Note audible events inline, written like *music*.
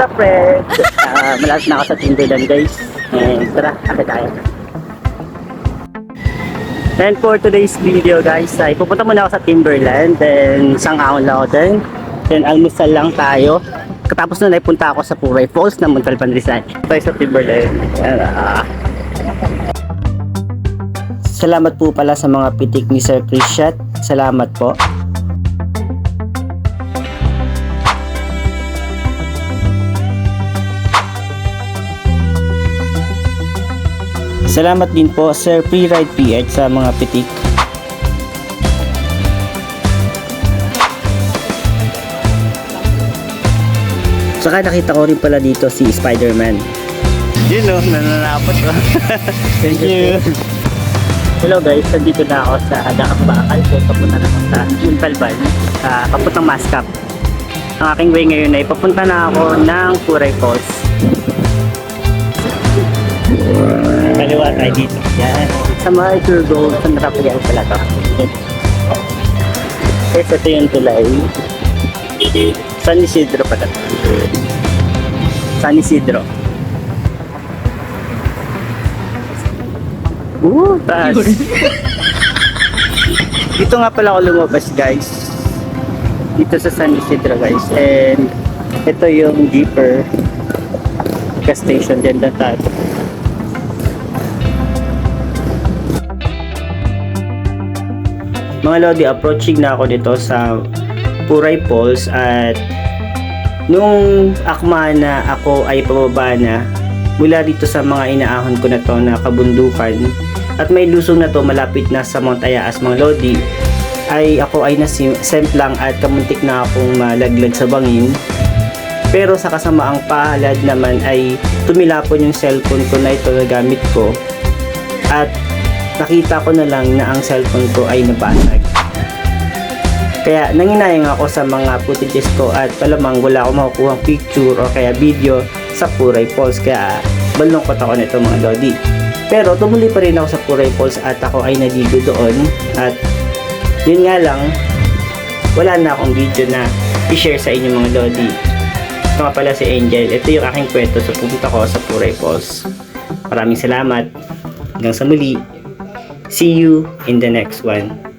up, friends? Uh, malapit na ako sa Timberland, guys. And tara, akit tayo. And for today's video, guys, ay pupunta muna ako sa Timberland. Then, isang ahon lang ako din. Then, almusal lang tayo. Katapos nun ay punta ako sa Puray Falls ng Montalban Rizal. Tayo sa Timberland. Ayan, ah. Salamat po pala sa mga pitik ni Sir Christian. Salamat po. Salamat din po Sir Freeride PH sa mga pitik. Saka nakita ko rin pala dito si Spider-Man. Yun o, nananapot ko. *laughs* Thank you. Hello guys, nandito na ako sa Adakang Bakal. So, papunta na ako sa Muntalban, sa papuntang Mascap. Ang aking way ngayon ay papunta na ako ng Puray Falls. Kaliwa tayo dito. Yan. Sa mga Turbo, sa Narapayan pala to. Guys, ito yung tulay. San Isidro pala. San Isidro. Oo, taas. Dito *laughs* nga pala ako lumabas guys. Dito sa San Isidro guys. And ito yung jeeper gas station dyan na taas. Mga Lodi, approaching na ako dito sa Puray Falls at nung akma na ako ay pababa na mula dito sa mga inaahon ko na to na kabundukan at may lusong na to malapit na sa Mount Ayaas mga Lodi ay ako ay nasemplang at kamuntik na akong malaglag sa bangin. Pero sa kasamaang palad naman ay tumilapon yung cellphone ko na ito na gamit ko at nakita ko na lang na ang cellphone ko ay nabasag kaya nanginayang ako sa mga footages ko at palamang wala akong makukuha picture o kaya video sa Puray Falls kaya balungkot ako nito mga Lodi. Pero tumuli pa rin ako sa Puray Falls at ako ay naligo doon at yun nga lang wala na akong video na i-share sa inyo mga Lodi. Ito nga pala si Angel. Ito yung aking kwento sa pupunta ko sa Puray Falls. Maraming salamat. Hanggang sa muli. See you in the next one.